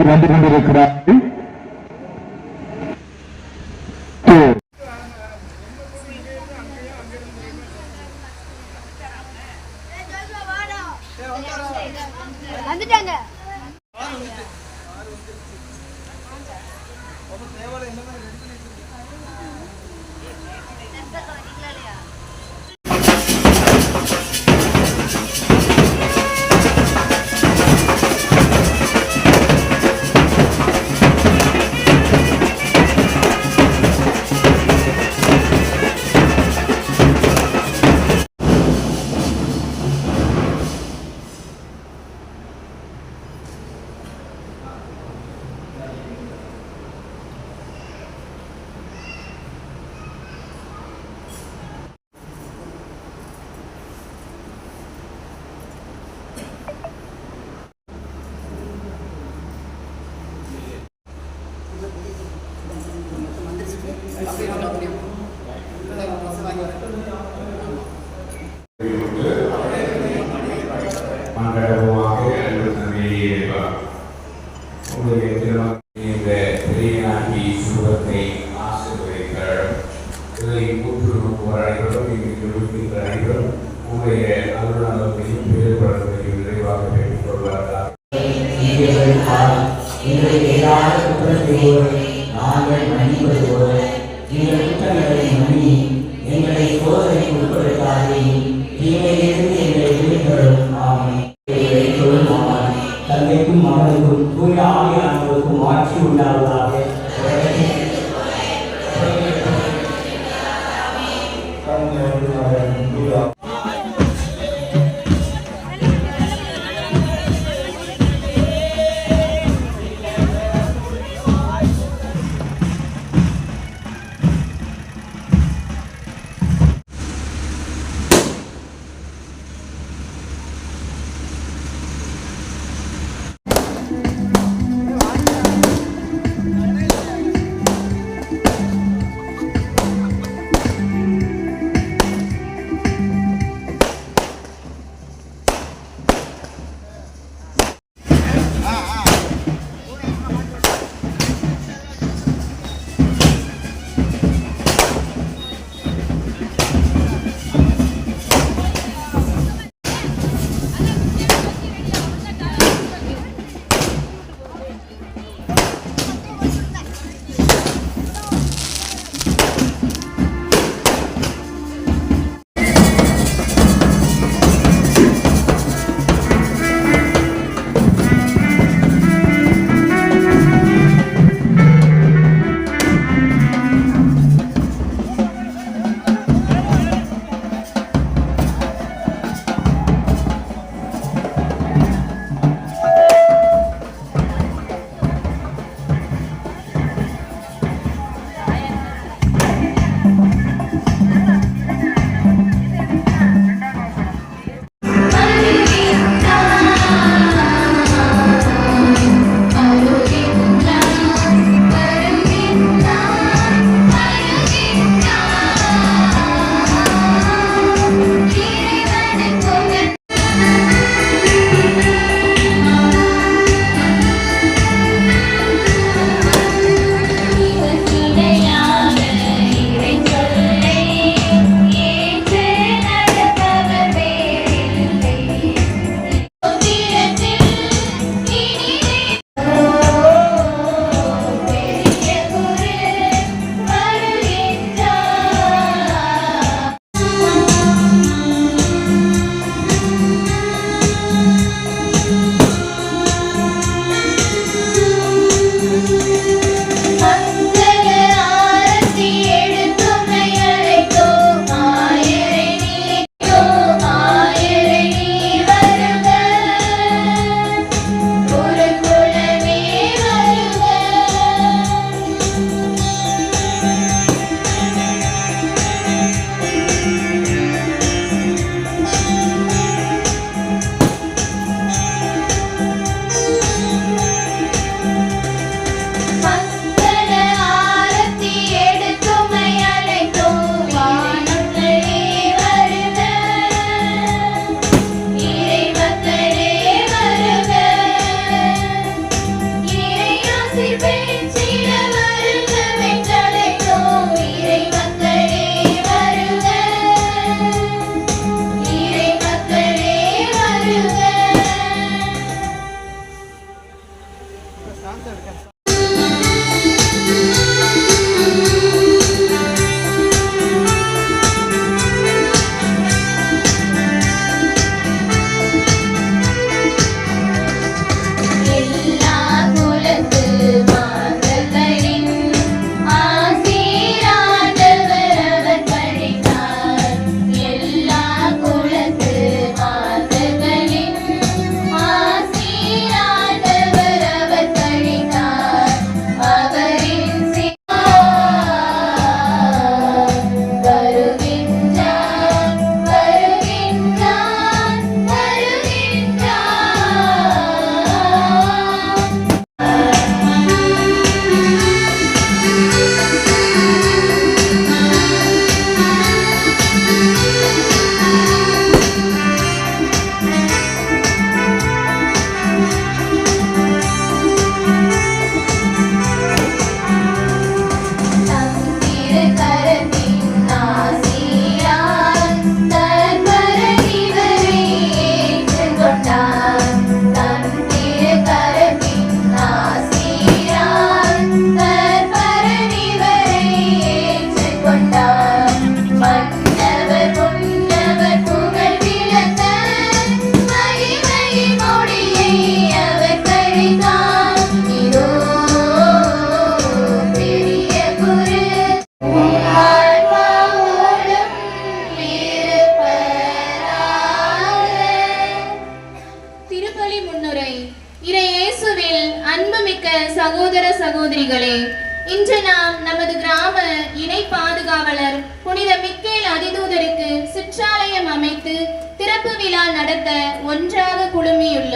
நோக்கி வந்து கொண்டிருக்கிறார்கள். வந்துட்டாங்க for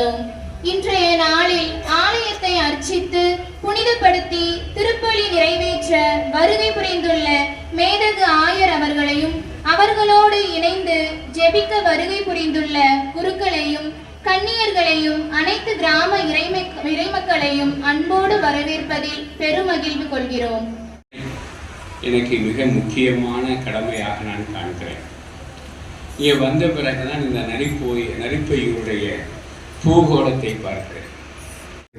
குழுமியுள்ளோம் இன்றைய நாளில் ஆலயத்தை அர்ச்சித்து புனிதப்படுத்தி திருப்பலி நிறைவேற்ற வருகை புரிந்துள்ள மேதகு ஆயர் அவர்களையும் அவர்களோடு இணைந்து ஜெபிக்க வருகை புரிந்துள்ள குருக்களையும் கன்னியர்களையும் அனைத்து கிராம இறைமக் இறைமக்களையும் அன்போடு வரவேற்பதில் பெருமகிழ்வு கொள்கிறோம். எனக்கு மிக முக்கியமான கடமையாக நான் காண்கிறேன். இங்கே வந்த பிறகுதான் இந்த நரிப்போய் நரிப்பையூருடைய பூகோளத்தை பார்க்கிறேன்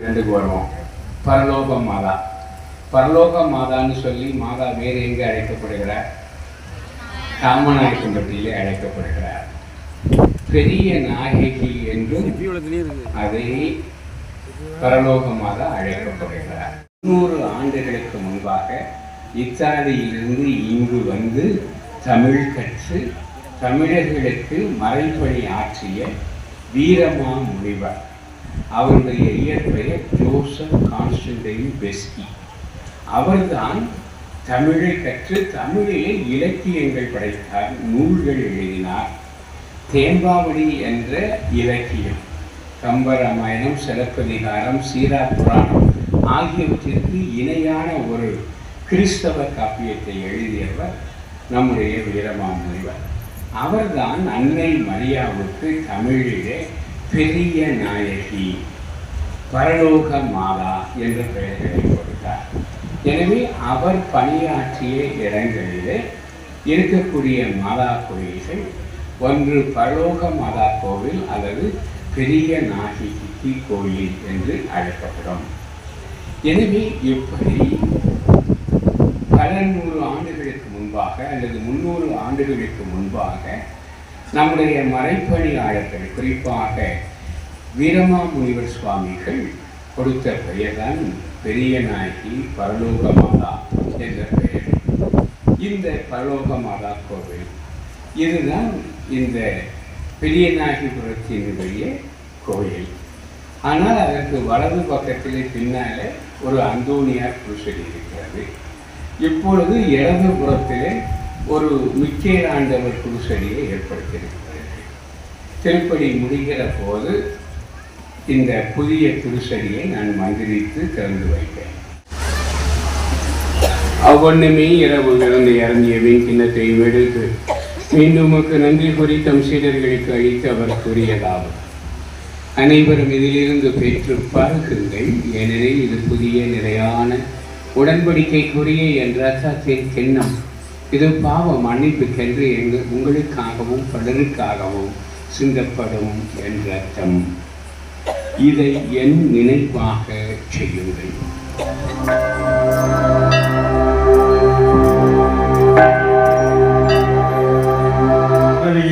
ரெண்டுக்கு வருவோம் பரலோக மாதா. பரலோக மாதான்னு சொல்லி மாதா வேறு எங்கே அழைக்கப்படுகிறார்? காமநாயக்கம்பட்டியிலே அழைக்கப்படுகிறார். பெரிய நாயகி என்றும் அதை பரலோக மாதா அழைக்கப்படுகிறார். நூறு ஆண்டுகளுக்கு முன்பாக இத்தாலியிலிருந்து இங்கு வந்து தமிழ் கற்று தமிழர்களுக்கு மறைப்பணி ஆற்றிய வீரமா முனிவர். அவருடைய இயற்பெயர் ஜோசப் கான்ஸ்டன்டைன் பெஸ்கி. அவர்தான் தமிழை கற்று தமிழிலே இலக்கியங்கள் படைத்தார் நூல்கள் எழுதினார். தேம்பாவளி என்ற இலக்கியம் கம்பராமாயணம் சிலப்பதிகாரம் சீரா புராணம் ஆகியவற்றிற்கு இணையான ஒரு கிறிஸ்தவ காப்பியத்தை எழுதியவர் நம்முடைய வீரமாமுனிவர் அவர்தான் அன்னை மரியாவுக்கு தமிழிலே பெரிய நாயகி பரலோக மாதா என்ற பெயர்களை கொடுத்தார். எனவே அவர் பணியாற்றிய இடங்களிலே இருக்கக்கூடிய மாதா கோயில்கள் ஒன்று பரலோக மாதா கோவில் அல்லது பெரிய நாயகி கோயில் என்று அழைக்கப்படும். எனவே இப்படி பல நூறு ஆண்டுகளுக்கு முன்பாக அல்லது முன்னூறு ஆண்டுகளுக்கு முன்பாக நம்முடைய மறைப்பணியாளர்கள் குறிப்பாக வீரமாமுனிவர் சுவாமிகள் கொடுத்த பெயர்தான் பெரிய நாயகி பரலோக மாதா என்ற பெயர். இந்த பரலோக மாதா கோவில் இதுதான் இந்த பெரிய நாயகிபுரத்தினுடைய கோயில். ஆனால் அதற்கு வலது பக்கத்திலே பின்னாலே ஒரு அந்தோனியார் குருசடி இருக்கிறது. இப்பொழுது இடது புறத்திலே ஒரு மிக்கேல் ஆண்டவர் குருசடியை ஏற்படுத்தியிருக்கிறது. திருப்படி முடிகிற போது இந்த புதிய குருசடியை நான் மந்திரித்து திறந்து வைப்பேன். அவ்வொன்றுமே இரவு இறந்து இறங்கிய வெண்கிண்ணத்தை எடுத்து மீண்டும் உமக்கு நன்றி கூறி தம் சீடர்களுக்கு அழித்து அவர் கூறியதாவது அனைவரும் இதிலிருந்து பெற்று பருகுங்கள் ஏனெனில் இது புதிய நிலையான உடன்படிக்கைக்குரிய என் ரசத்தின் சின்னம். இது பாவ மன்னிப்புக்கென்று எங்கள் உங்களுக்காகவும் பலருக்காகவும் சிந்தப்படும் என் ரத்தம். இதை என் நினைவாக செய்யுங்கள்.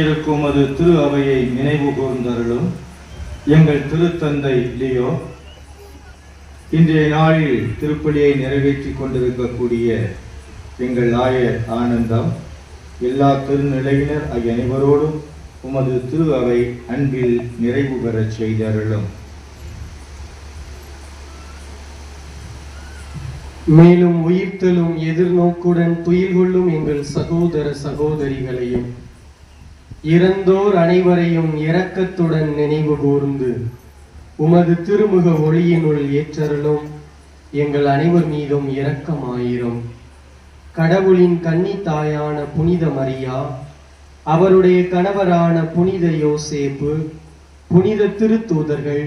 இருக்கும் அது திரு அவையை நினைவு கூர்ந்தருளும். எங்கள் திருத்தந்தை லியோ இன்றைய நாளில் திருப்பலியை நிறைவேற்றிக் கொண்டிருக்கக்கூடிய எங்கள் ஆயர் ஆனந்தம் எல்லா திருநிலையினர் ஆகிய அனைவரோடும் உமது திரு அவை அன்பில் நிறைவு பெறச் செய்தருளும். மேலும் உயிர்த்தலும் எதிர்நோக்குடன் துயில் கொள்ளும் எங்கள் சகோதர சகோதரிகளையும் இறந்தோர் அனைவரையும் இரக்கத்துடன் நினைவு கூர்ந்து உமது திருமுக ஒளியினுள் ஏற்றருளும். எங்கள் அனைவர் மீதும் இரக்கமாயிரும். கடவுளின் கன்னி தாயான புனித மரியா அவருடைய கணவரான புனித யோசேப்பு புனித திருத்தூதர்கள்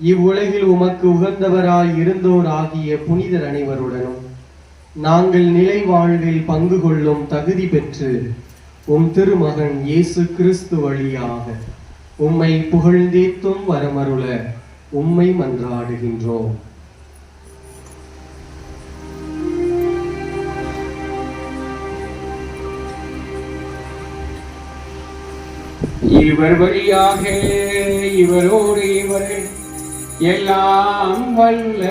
இவ்வுலகில் உமக்கு உகந்தவராய் இருந்தோர் ஆகிய புனிதர் அனைவருடனும் நாங்கள் நிலை வாழ்வில் பங்கு கொள்ளும் தகுதி பெற்று உம் திருமகன் இயேசு கிறிஸ்து வழியாக. உம்மை புகழ்ந்தேத்தும் வரமருள உம்மை மன்றாடுகின்றோம் இவர் வழியாக இவரோடு இவர் எல்லாம் வல்ல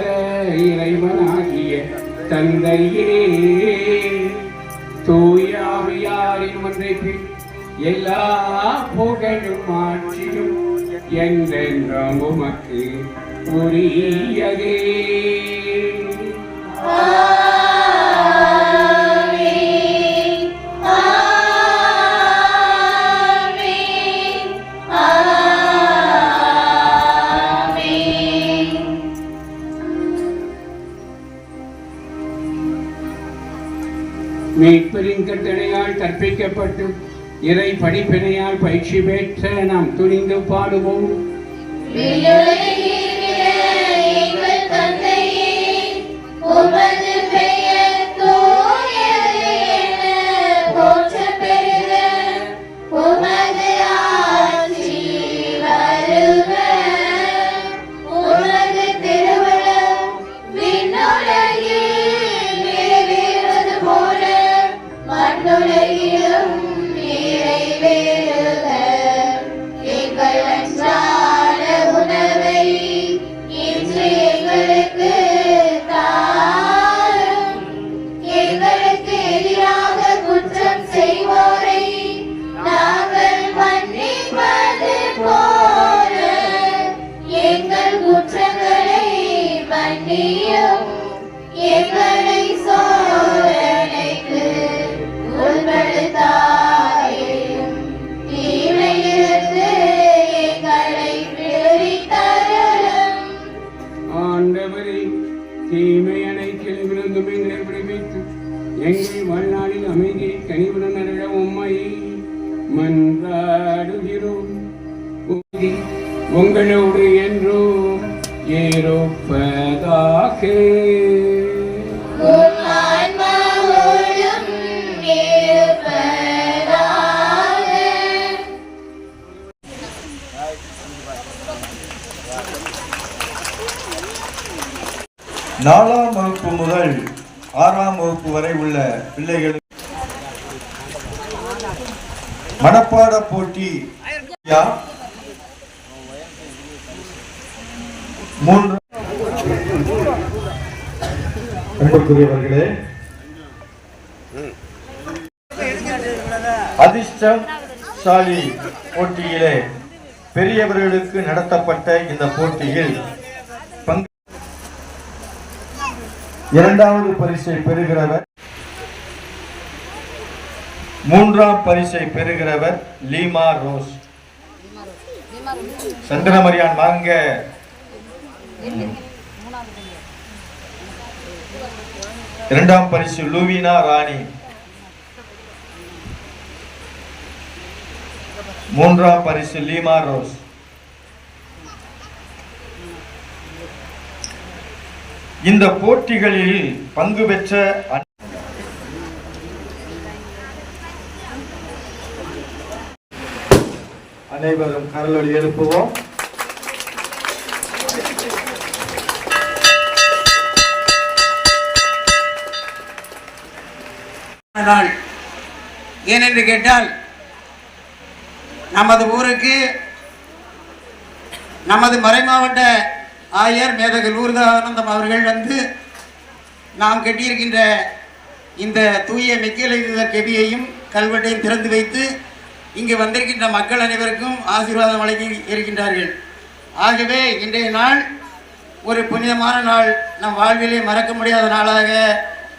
இறைவனாகிய தந்தையே. தூயாவியாரின் ஒன்றைப்பில் எல்லா புகழும் ஆட்சியும் என்றென்றும் உமக்கு உரியதே. மீட்பரின் கட்டணையால் கற்பிக்கப்பட்டு இறை படிப்பினையால் பயிற்சி பெற்ற நாம் துணிந்து பாடுவோம். தந்தையே உமது அருள உம்மை மன்றாடுகிறோம் உங்களோடு ஆன்மாவோடும் இருப்பதாக நாலாம் வகுப்பு முதல் ஆறாம் வகுப்பு வரை உள்ள பிள்ளைகளுக்கு மனப்பாட போட்டி யா? மூன்று அன்புக்குரியவர்களே அதிர்ஷ்டம் சாலி போட்டியிலே பெரியவர்களுக்கு நடத்தப்பட்ட இந்த போட்டியில் பங்கு இரண்டாவது பரிசை பெறுகிறவர் மூன்றாம் பரிசை பெறுகிறவர் லீமா ரோஸ். சந்திரமரியான் வாங்க. இரண்டாம் பரிசு லூவினா ராணி. மூன்றாம் பரிசு லீமா ரோஸ். இந்த போட்டிகளில் பங்கு பெற்ற அனைவரும் கரலொலி எழுப்புவோம். நாள் ஏனென்று கேட்டால் நமது ஊருக்கு நமது மறைமாவட்ட ஆயர் மேதகு லூர்தானந்தம் அவர்கள் வந்து நாம் கட்டியிருக்கின்ற இந்த தூய மிக்கேலை கெபியையும் கல்வெட்டையும் திறந்து வைத்து இங்கு வந்திருக்கின்ற மக்கள் அனைவருக்கும் ஆசீர்வாதம் வழங்கி இருக்கின்றார்கள். ஆகவே இன்றைய நாள் ஒரு புனிதமான நாள். நம் வாழ்விலே மறக்க முடியாத நாளாக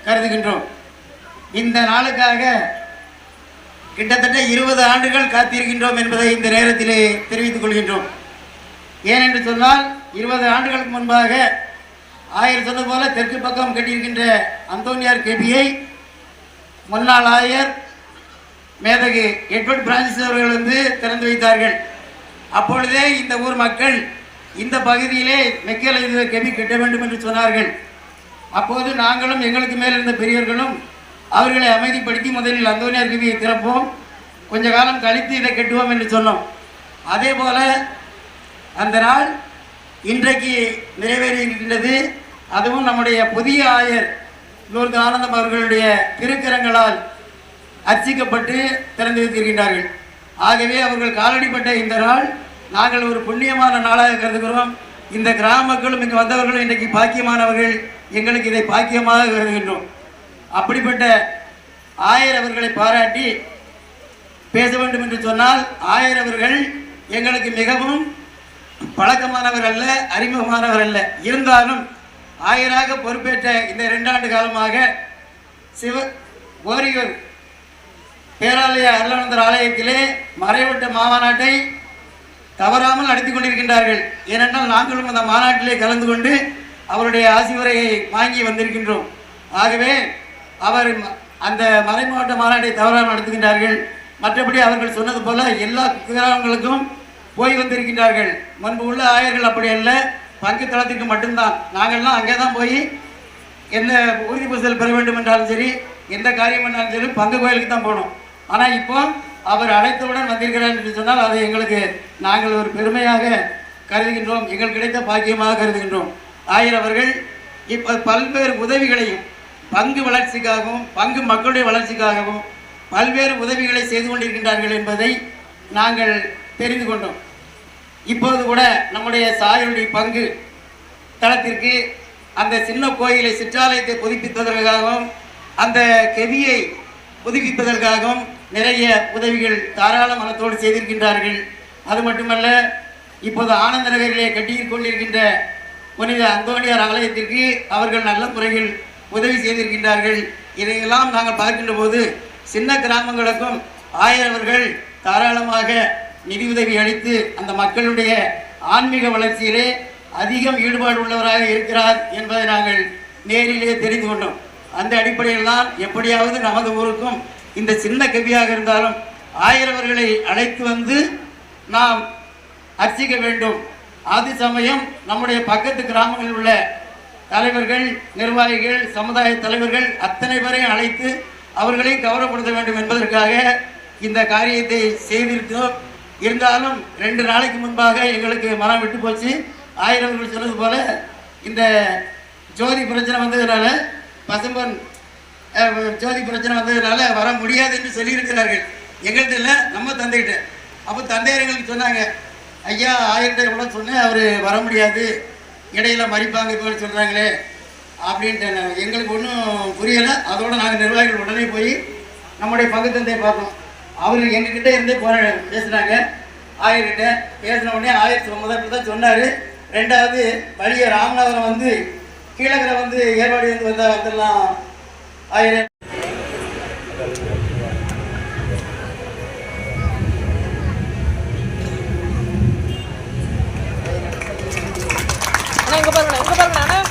கருதுகின்றோம். இந்த நாளுக்காக கிட்டத்தட்ட இருபது ஆண்டுகள் காத்திருக்கின்றோம் என்பதை இந்த நேரத்திலே தெரிவித்துக் கொள்கின்றோம். ஏனென்று சொன்னால் இருபது ஆண்டுகளுக்கு முன்பாக ஆயர் சொன்னது போல தெற்கு பக்கம் கட்டியிருக்கின்ற அந்தோனியார் கேபியை முன்னாள் ஆயர் மேதகு எட்வர்ட் பிரான்சிஸ் அவர்கள் வந்து திறந்து வைத்தார்கள். அப்பொழுதே இந்த ஊர் மக்கள் இந்த பகுதியிலே மெக்கேல கெவி கட்ட வேண்டும் என்று சொன்னார்கள். அப்போது நாங்களும் எங்களுக்கு மேல் இருந்த பெரியவர்களும் அவர்களை அமைதிப்படுத்தி முதலில் அந்தோனியார் கவியை திறப்போம். கொஞ்ச காலம் கழித்து இதை கட்டுவோம் என்று சொன்னோம். அதே போல அந்த நாள் இன்றைக்கு நிறைவேறியிருக்கின்றது. அதுவும் நம்முடைய புதிய ஆயர் நூறு ஆனந்தம் அவர்களுடைய திருக்கரங்களால் அர்ச்சிக்கப்பட்டு திறந்து வைத்திருக்கின்றார்கள் ஆகவே அவர்கள் காலடிப்பட்ட இந்த நாள் நாங்கள் ஒரு புண்ணியமான நாளாக கருதுகிறோம். இந்த கிராம மக்களும் இங்கு வந்தவர்களும் இன்றைக்கு பாக்கியமானவர்கள் எங்களுக்கு இதை பாக்கியமாக கருதுகின்றோம். அப்படிப்பட்ட ஆயர் அவர்களை பாராட்டி பேச வேண்டும் என்று சொன்னால் ஆயர் அவர்கள் எங்களுக்கு மிகவும் பழக்கமானவர் அல்ல அறிமுகமானவர் அல்ல. இருந்தாலும் ஆயராக பொறுப்பேற்ற இந்த இரண்டாண்டு காலமாக சிவ ஓரியூர் பேராலய அருளானந்தர் ஆலயத்திலே மறைவட்ட மாநாட்டை தவறாமல் நடத்தி கொண்டிருக்கின்றார்கள். ஏனென்றால் நாங்களும் அந்த மாநாட்டிலே கலந்து கொண்டு அவருடைய ஆசிவரையை வாங்கி வந்திருக்கின்றோம். ஆகவே அவர் அந்த மறைமாவட்ட மாநாட்டை தவறாமல் நடத்துகின்றார்கள். மற்றபடி அவர்கள் சொன்னது போல எல்லா கிராமங்களுக்கும் போய் வந்திருக்கின்றார்கள். முன்பு உள்ள ஆயர்கள் அப்படி அல்ல பங்கு தளத்திற்கு மட்டும்தான். நாங்கள்லாம் அங்கே தான் போய் என்ன உறுதி பூசல் பெற வேண்டும் என்றாலும் சரி எந்த காரியம் பண்ணாலும் சரி பங்கு கோயிலுக்கு தான் போகணும் ஆனால் இப்போ அவர் அழைத்தவுடன் வந்திருக்கிறார் என்று சொன்னால் அதை எங்களுக்கு நாங்கள் ஒரு பெருமையாக கருதுகின்றோம். எங்கள் கிடைத்த பாக்கியமாக கருதுகின்றோம். ஆயர் அவர்கள் இப்போ பல்வேறு உதவிகளையும் பங்கு வளர்ச்சிக்காகவும் பங்கு மக்களுடைய வளர்ச்சிக்காகவும் பல்வேறு உதவிகளை செய்து கொண்டிருக்கின்றார்கள் என்பதை நாங்கள் தெரிந்து கொண்டோம். இப்போது கூட நம்முடைய சாயலுடைய பங்கு தளத்திற்கு அந்த சின்ன கோயிலை சிற்றாலயத்தை புதுப்பிப்பதற்காகவும் அந்த கெவியை புதுப்பிப்பதற்காகவும் நிறைய உதவிகள் தாராள மனத்தோடு செய்திருக்கின்றார்கள். அது மட்டுமல்ல இப்போது ஆனந்த நகரிலே கட்டிக் கொண்டிருக்கின்ற புனித அந்தோணியார் ஆலயத்திற்கு அவர்கள் நல்ல முறையில் உதவி செய்திருக்கின்றார்கள். இதையெல்லாம் நாங்கள் பார்க்கின்ற போது சின்ன கிராமங்களுக்கும் ஆயரவர்கள் தாராளமாக நிதியுதவி அளித்து அந்த மக்களுடைய ஆன்மீக வளர்ச்சியிலே அதிகம் ஈடுபாடு உள்ளவராக இருக்கிறார் என்பதை நாங்கள் நேரிலே தெரிந்து கொண்டோம். அந்த அடிப்படையில் தான் எப்படியாவது நமது ஊருக்கும் இந்த சின்ன கவியாக இருந்தாலும் ஆயிரவர்களை அழைத்து வந்து நாம் அர்ச்சிக்க வேண்டும். அது சமயம் நம்முடைய பக்கத்து கிராமங்களில் உள்ள தலைவர்கள் நிர்வாகிகள் சமுதாய தலைவர்கள் அத்தனை பேரையும் அழைத்து அவர்களையும் கௌரவப்படுத்த வேண்டும் என்பதற்காக இந்த காரியத்தை செய்திருக்கிறோம். இருந்தாலும் ரெண்டு நாளைக்கு முன்பாக எங்களுக்கு மனம் விட்டு போச்சு. ஆயிரவர்கள் சொன்னது போல இந்த ஜோதி பிரச்சனை வந்ததுனால பசும்பன் ஜோதி பிரச்சனை வந்ததுனால வர முடியாது என்று சொல்லியிருக்கிறார்கள். எங்கள்கிட்ட இல்லை நம்ம தந்தைகிட்ட. அப்போ தந்தையர் எங்களுக்கு சொன்னாங்க ஐயா ஆயிரத்தி கூட சொன்னேன் அவர் வர முடியாது. இடையில மறிப்பாங்க இப்போ சொல்கிறாங்களே அப்படின்ட்டு எங்களுக்கு ஒன்றும் புரியலை. அதோட நாங்கள் நிர்வாகிகள் உடனே போய் நம்முடைய பங்கு தந்தையை பார்த்தோம். அவர் எங்ககிட்ட இருந்தே போற பேசுனாங்க. ஆயர்கிட்ட பேசின உடனே ஆயிரத்தி முதல்ல தான் சொன்னார். ரெண்டாவது வழியை ராமநாதன் வந்து கீழகரை வந்து ஏற்பாடு வந்து வந்தால் வந்துடலாம் ஆயிரம். இங்க பாருங்க இங்க பாருங்க